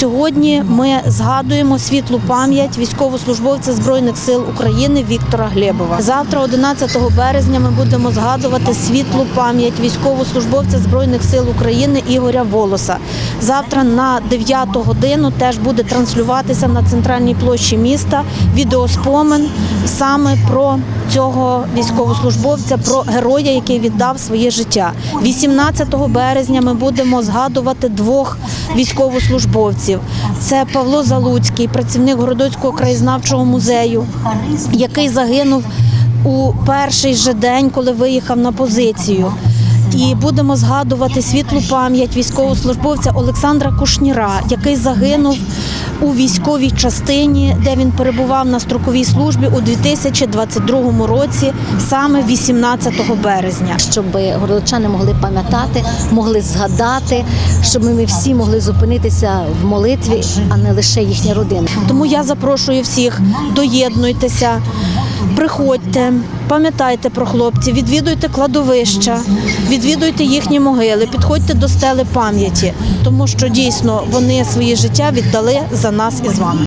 Сьогодні ми згадуємо світлу пам'ять військовослужбовця Збройних сил України Віктора Глєбова. Завтра, 11 березня, ми будемо згадувати світлу пам'ять військовослужбовця Збройних сил України Ігоря Волоса. Завтра на 9 годину теж буде транслюватися на центральній площі міста відеоспомин саме про цього військовослужбовця, про героя, який віддав своє життя. 18 березня ми будемо згадувати двох військовослужбовців. Це Павло Залуцький, працівник Городоцького краєзнавчого музею, який загинув у перший же день, коли виїхав на позицію. І будемо згадувати світлу пам'ять військовослужбовця Олександра Кушніра, який загинув у військовій частині, де він перебував на строковій службі у 2022 році, саме 18 березня. щоб городочани могли пам'ятати, могли згадати, щоб ми всі могли зупинитися в молитві, а не лише їхні родини. Тому я запрошую всіх, доєднуйтеся, приходьте, пам'ятайте про хлопців, відвідуйте кладовища, відвідуйте їхні могили, підходьте до стели пам'яті, тому що дійсно вони своє життя віддали за нас і з вами.